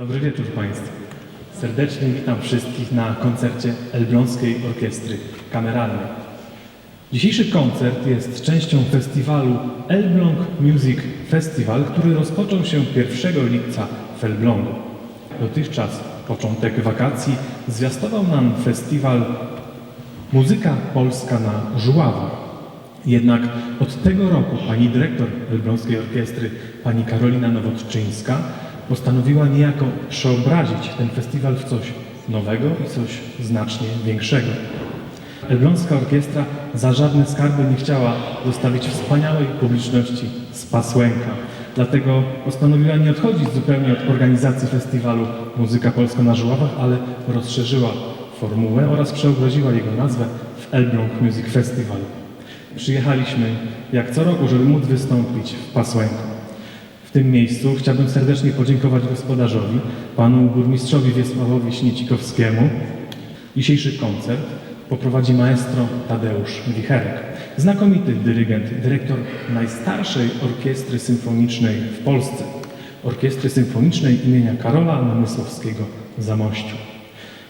Dobry wieczór Państwu. Serdecznie witam wszystkich na koncercie Elbląskiej Orkiestry Kameralnej. Dzisiejszy koncert jest częścią festiwalu Elbląg Music Festival, który rozpoczął się 1 lipca w Elblągu. Dotychczas początek wakacji zwiastował nam festiwal Muzyka Polska na Żuławach. Jednak od tego roku pani dyrektor Elbląskiej Orkiestry, pani Karolina Nowotczyńska, postanowiła niejako przeobrazić ten festiwal w coś nowego i coś znacznie większego. Elbląska Orkiestra za żadne skarby nie chciała zostawić wspaniałej publiczności z Pasłęka. Dlatego postanowiła nie odchodzić zupełnie od organizacji festiwalu Muzyka Polska na Żuławach, ale rozszerzyła formułę oraz przeobraziła jego nazwę w Elbląg Music Festival. Przyjechaliśmy jak co roku, żeby móc wystąpić w Pasłęku. W tym miejscu chciałbym serdecznie podziękować gospodarzowi, panu burmistrzowi Wiesławowi Śniecikowskiemu. Dzisiejszy koncert poprowadzi maestro Tadeusz Wicherek, znakomity dyrygent, dyrektor najstarszej orkiestry symfonicznej w Polsce, Orkiestry Symfonicznej imienia Karola Namysłowskiego w Zamościu.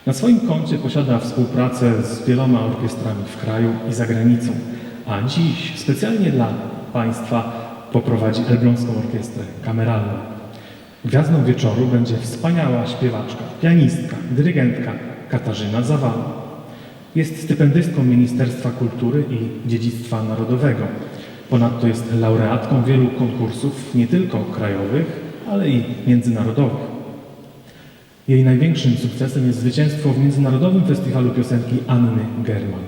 Na swoim koncie posiada współpracę z wieloma orkiestrami w kraju i za granicą, a dziś specjalnie dla Państwa poprowadzi Elbląską Orkiestrę Kameralną. Gwiazdą wieczoru będzie wspaniała śpiewaczka, pianistka, dyrygentka Katarzyna Zawała. Jest stypendystką Ministerstwa Kultury i Dziedzictwa Narodowego. Ponadto jest laureatką wielu konkursów, nie tylko krajowych, ale i międzynarodowych. Jej największym sukcesem jest zwycięstwo w Międzynarodowym Festiwalu Piosenki Anny German.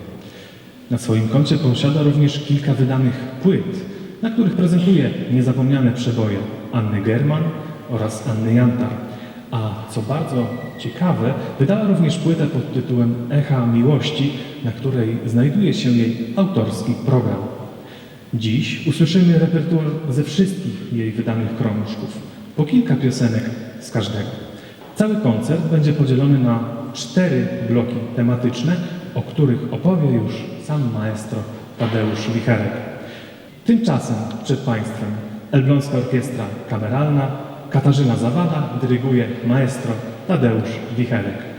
Na swoim koncie posiada również kilka wydanych płyt, na których prezentuje niezapomniane przeboje Anny German oraz Anny Jantar. A co bardzo ciekawe, wydała również płytę pod tytułem Echa Miłości, na której znajduje się jej autorski program. Dziś usłyszymy repertuar ze wszystkich jej wydanych krążków, po kilka piosenek z każdego. Cały koncert będzie podzielony na cztery bloki tematyczne, o których opowie już sam maestro Tadeusz Wicherek. Tymczasem przed Państwem Elbląska Orkiestra Kameralna, Katarzyna Zawada dyryguje maestro Tadeusz Wicherek.